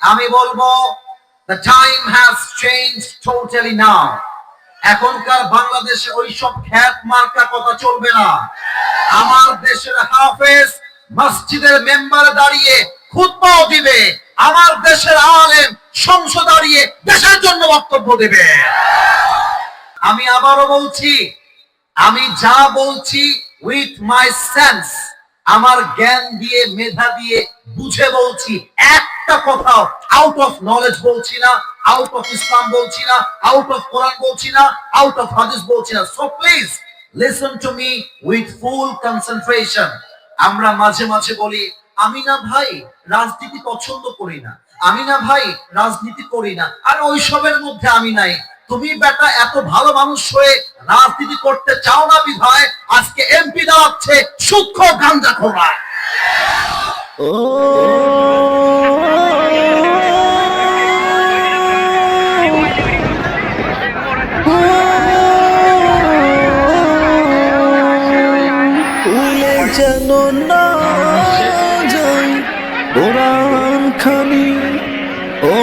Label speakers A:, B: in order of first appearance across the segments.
A: আমি বলব the time has change totally now এখনকার বাংলাদেশে ওইসব খ্যাত মার্কা কথা চলবে না। আমার দেশের হাফেজ মসজিদের মেম্বার দাঁড়িয়ে খুতবাও দিবে, আমার দেশের আলেম সংসদ দাঁড়িয়ে দেশের জন্য বক্তব্য দেবে। আমি আবারও বলছি, আমি যা বলছি উইথ মাই সেন্স আমার জ্ঞান দিয়ে, মেধা দিয়ে বুঝে বলছি, একটা কথাও আউট অফ নলেজ বলছি না আউট অফ ইসলাম বলছি না আউট অফ কোরআন বলছি না আউট অফ হাদিস বলছি না। So please listen to me with full concentration আমরা মাঝে মাঝে বলি, আমি না ভাই, রাজনীতি পছন্দ করি না। আমি না ভাই, রাজনীতি করি না। আর ওইসবের মধ্যে আমি নাই। তুমি বেটা এত ভালো মানুষ হয়ে রাজনীতি করতে চাও না বিধায়, আজকে এমপি দেওয়াচ্ছে সূক্ষ্ম গাঞ্জা
B: ভুলে যেন খানি ও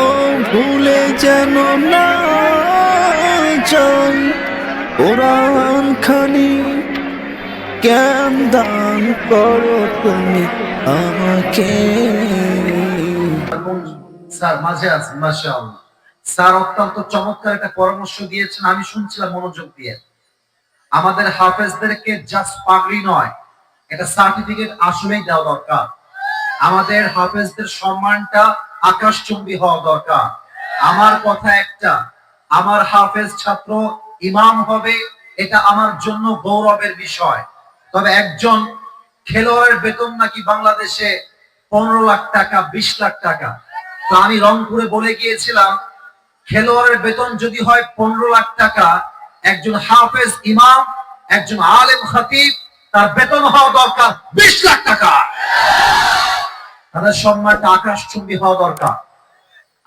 B: ভুলে যেন না খানি দান করো তুমি আমাকে?
A: স্যার, মাঝে আছেন, মাশাআল্লাহ। স্যার, অত্যন্ত চমৎকার একটা পরামর্শ দিয়েছেন। আমি শুনছিলাম মনোযোগ দিয়ে। আমাদের হাফেজদেরকে জাস্ট পাগড়ি নয় এটা সার্টিফিকেট আসলেই দেওয়া দরকার। আমাদের হাফেজদের সম্মানটা আকাশচুম্বী হওয়া দরকার। আমার কথা একটা, আমার হাফেজ ছাত্র ইমাম হবে, এটা আমার জন্য গৌরবের বিষয়। তবে একজন খেলোয়াড়ের বেতন নাকি বাংলাদেশে পনেরো লাখ টাকা, বিশ লাখ টাকা। তো আমি রংপুরে বলে গিয়েছিলাম, খেলোয়াড়ের বেতন যদি হয় পনেরো লাখ টাকা, একজন হাফেজ ইমাম, একজন আলেম খতিব, তার বেতন হওয়া দরকার বিশ লাখ টাকা। তাদের সম্মানটা আকাশচুম্বী হওয়া দরকার।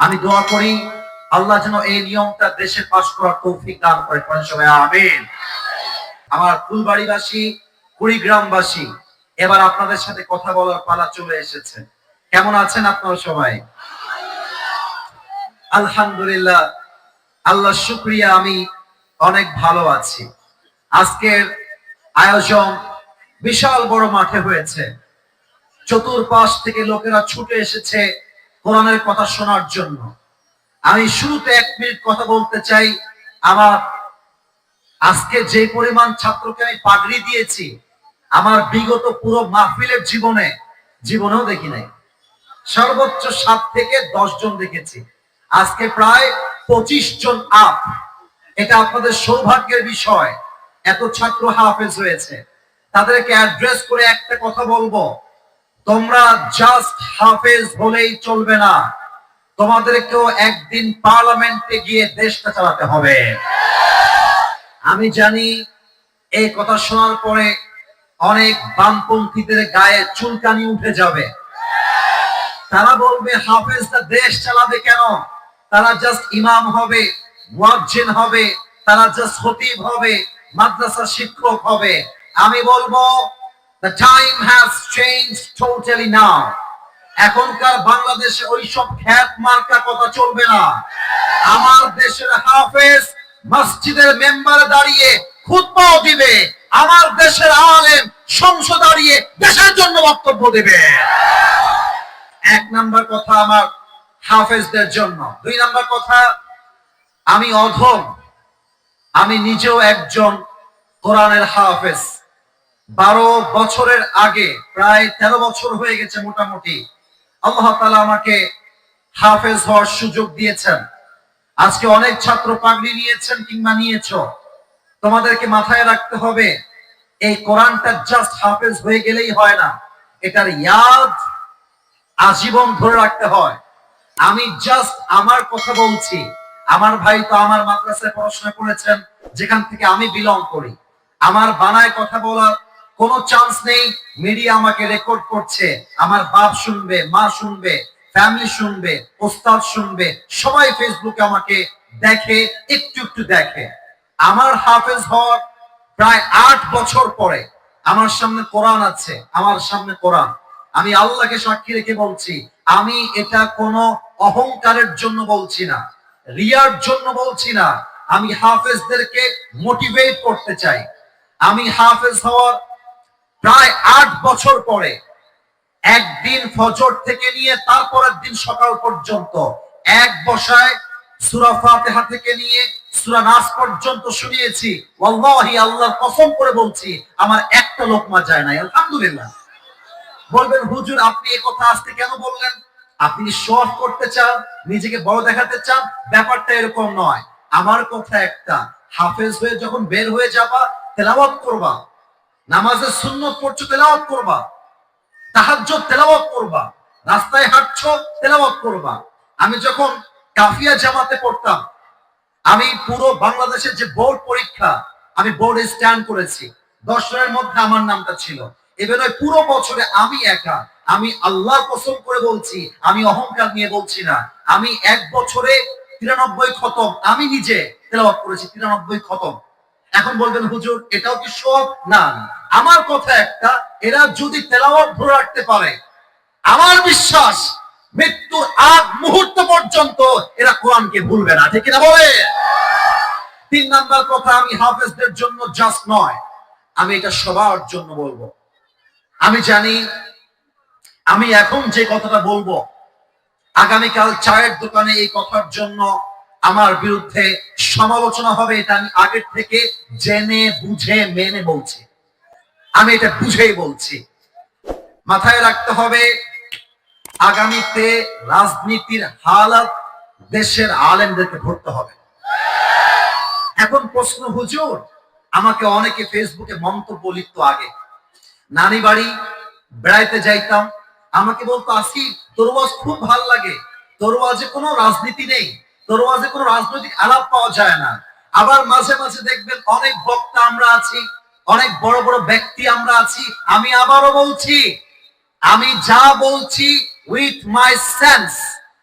A: আমি দোয়া করি আল্লাহ যেন এই নিয়মটা দেশে পাশ করার তৌফিক দান করে। করেন সবাই আমিন। আমার ফুলবাড়িবাসী, কুড়িগ্রামবাসী, এবার আপনাদের সাথে কথা বলার পালা চলে এসেছে। কেমন আছেন আপনারা সবাই? আলহামদুলিল্লাহ, আল্লাহ শুক্রিয়া, আমি অনেক ভালো আছি। আজকের আয়োজন বিশাল বড় মাঠে হয়েছে। চতুর্পাশ থেকে লোকেরা ছুটে এসেছে কোরআনের কথা শোনার জন্য। আমি শুরুতে এক মিনিট কথা বলতে চাই। আমার আজকে যে পরিমাণ ছাত্রকে আমি পাগড়ি দিয়েছি, আমার বিগত পুরো মাহফিলের জীবনে, জীবনেও দেখি নাই। সর্বোচ্চ সাত থেকে দশ জন দেখেছি। আজকে প্রায় পঁচিশ জন আপ। এটা আপনাদের সৌভাগ্যের বিষয়। এত ছাত্র হাফেজ হয়েছে তাদেরকে অ্যাড্রেস করে একটা কথা বলব। তোমরা জাস্ট হাফেজ হলেই চলবে না। তোমাদেরকেও একদিন পার্লামেন্টে গিয়ে দেশটা চালাতে হবে। আমি জানি এই কথা শোনার পরে অনেক বামপন্থীদের গায়ে চুলকানি উঠে যাবে। তারা বলবে হাফেজটা দেশ চালাবে কেন? তারা জাস্ট ইমাম হবে, মুয়াজ্জিন হবে, তারা জাস্ট খতিব হবে মাদ্রাসা শিক্ষক হবে। আমি বলব, the time has changed totally now. এখনকার বাংলাদেশে ওইসব খ্যাত মার্কা কথা চলবে না। আমার দেশের হাফেজ মসজিদের মেম্বার দাঁড়িয়ে খুতবাও দিবে, আমার দেশের আলেম সংসদ দাঁড়িয়ে দেশের জন্য বক্তব্য দেবে। এক নাম্বার কথা আমার হাফেজদের জন্য। দুই নাম্বার কথা, আমি অধম, আমি নিজেও একজন কোরআনের হাফেজ। বারো বছরের আগে, প্রায় তেরো বছর হয়ে গেছে মোটামুটি। আল্লাহ তালা আমাকে হাফেজ হওয়ার সুযোগ দিয়েছেন। আজকে অনেক ছাত্র পাগড়ি নিয়েছেন কিংবা নিয়েছ। তোমাদেরকে মাথায় রাখতে হবে, এই কোরআনটা জাস্ট হাফেজ হয়ে গেলেই হয় না। এটার ইয়াদ আজীবন ধরে রাখতে হয়। আমি জাস্ট আমার কথা বলছি। আমার ভাই তো আমার মাদ্রাসায় পড়াশোনা করেছেন, যেখান থেকে আমি বিলং করি। আমার বানায় কথা বলার কোনো চান্স নেই মিডিয়া আমাকে রেকর্ড করছে। আমার বাপ শুনবে, মা শুনবে ফ্যামিলি শুনবে, ওস্তাদ শুনবে, সবাই ফেসবুকে আমাকে দেখে, একটু একটু দেখে। আমার হাফেজ হওয়ার প্রায় আট বছর পরে আমার সামনে কোরআন আছে, আমার সামনে কোরআন। আমি আল্লাহকে সাক্ষী রেখে বলছি, আমি এটা কোনো অহংকারের জন্য বলছি না, রিয়ার জন্য বলছি না। আমি হাফেজদেরকে মোটিভেট করতে চাই। আমি হাফেজ হওয়ার প্রায় আট বছর পরে একদিন ফজর থেকে নিয়ে তারপরের দিন সকাল পর্যন্ত এক বসায় সূরা ফাতিহা থেকে নিয়ে সূরা নাস পর্যন্ত শুনিয়েছি। ওয়াল্লাহি, আল্লাহর কসম করে বলছি, আমার একটা লোকমা যায় নাই। আলহামদুলিল্লাহ। বলবেন, হুজুর, আপনি এই কথা কেন বললেন? আপনি শো করতে চান? নিজেকে বড় দেখাতে চান? ব্যাপারটা এরকম নয়। আমার কথা একটা। হাফেজ হয়ে যখন বের হয়ে যাবা, তেলাওয়াত করবা। নামাজের সুন্নত পড়ছো, তেলাওয়াত করবা। তাহাজ্জুদ তেলাওয়াত করবা। রাস্তায় হাঁটছো, তেলাওয়াত করবা। আমি যখন কাফিয়া জামাতে পড়তাম, আমি পুরো বাংলাদেশের যে বোর্ড পরীক্ষা, আমি বোর্ডে স্ট্যান্ড করেছি। দশজনের মধ্যে আমার নামটা ছিল। এবার ওই পুরো বছরে আমি একা, আমি আল্লাহ কসম করে বলছি, আমি অহংকার নিয়ে বলছি না। আমি এক বছরে তিরানব্বই খতম, আমি নিজে তেলাওয়াত করেছি, তিরানব্বই খতম। এখন বলবেন, হুজুর, এটাও কি সব না। আমার কথা একটা, এরা যদি তেলাওয়াত ধরে রাখতে পারে, আমার বিশ্বাস মৃত্যুর আগ মুহূর্ত পর্যন্ত এরা কোরআনকে ভুলবে না। ঠিক না বলে তিন নাম্বার কথা, আমি হাফেজদের জন্য জাস্ট নয়, আমি এটা সবার জন্য বলব। আমি জানি, আমি এখন যে কথাটা বলব, আগামীকাল চায়ের দোকানে এই কথার জন্য আমার বিরুদ্ধে সমালোচনা হবে, এটা আমি আগের থেকে জেনে, বুঝে, মেনে বলছি। আমি এটা বুঝেই বলছি। মাথায় রাখতে হবে, আগামীতে রাজনীতির হালাত দেশের আলেমদেরকে ধরতে হবে। এখন প্রশ্ন, হুজুর, আমাকে অনেকে ফেসবুকে মন্তব্য লিখতো আগে। নানি বাড়ি, বেড়াইতে যাইতাম। আমাকে বলতো আসি তোর ওয়াজ খুব ভালো লাগে। তোর ওয়াজে কোনো রাজনীতি নেই। তোর ওয়াজে কোনো রাজনৈতিক আলাপ পাওয়া যায় না। আবার মাঝে মাঝে দেখবেন অনেক বক্তা আমরা আছি, অনেক বড় বড় ব্যক্তি আমরা আছি, আমি আবারও বলছি, আমি যা বলছি উইথ মাই সেন্স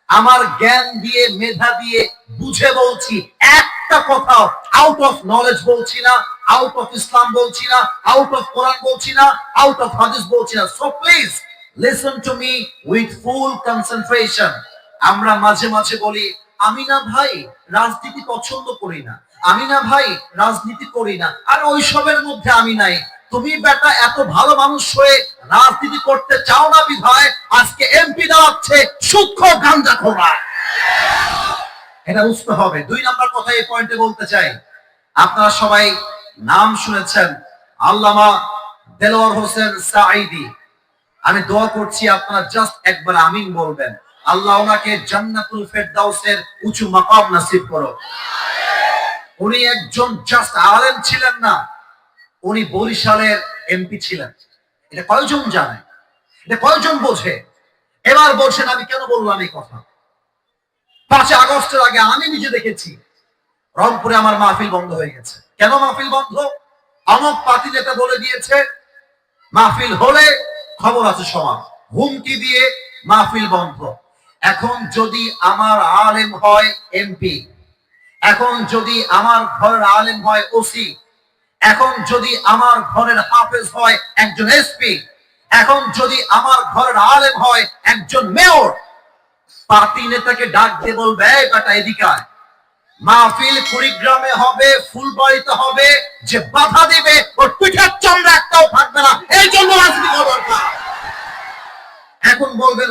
A: আমার জ্ঞান দিয়ে, মেধা দিয়ে বুঝে বলছি। একটা কথাও আউট অফ নলেজ বলছি না আউট অফ ইসলাম বলছি না আউট অফ কোরআন বলছি না আউট অফ হাদিস বলছি না। So please listen to me with full concentration আমরা মাঝে মাঝে বলি আমি না ভাই রাজনীতি পছন্দ করি না। আমি না ভাই রাজনীতি করি না। আর ওইসবের মধ্যে আমি নাই। তুমি বেটা এত ভালো মানুষ হয়ে রাজনীতি করতে চাও না বিধায় আজকে এমপি দাঁড়াচ্ছে সূক্ষ্ম গাঞ্জা খোরা এটা বুঝতে হবে। দুই নাম্বার কথা এই পয়েন্টে বলতে চাই। আপনারা সবাই নাম শুনেছেন আল্লামা দেলোয়ার হোসেন সাঈদি। আমি দোয়া করছি আপনারা জাস্ট একবার আমিন বলবেন। আল্লাহ ওনাকে জান্নাতুল ফেরদাউসের উঁচু মাকাম নসিব করো। উনি একজন জাস্ট আলেম ছিলেন না, উনি বরিশালের এমপি ছিলেন। এটা কয়জন জানে? এটা কয়জন বোঝে? এবার বলছেন, আমি কেন বললাম এই কথা? পাঁচই আগস্টের আগে আমি নিজে দেখেছি, রংপুরে আমার মাহফিল বন্ধ হয়ে গেছে। কেন মাহফিল বন্ধ? অমক পাতি নেতা বলে দিয়েছে, মাহফিল হলে খবর আছে সমান হুমকি দিয়ে মাহফিল বন্ধ। এখন যদি আমার আলেম হয় এমপি, এখন যদি আমার ঘরের আলেম হয় ওসি, এখন যদি আমার ঘরের হাফেজ হয় একজন এসপি, এখন যদি আমার ঘরের আলেম হয় একজন মেয়র, পার্টি নেতাকে ডাক দিয়ে বলবে, "এই বেটা, এদিকে মাহফিল কুড়িগ্রামে হবে, ফুলবাড়িতে হবে, যে বাধা দিবে, ওর পিঠের চামড়া একটাও থাকবে না। এই জন্য রাজনীতি এখন বলবেন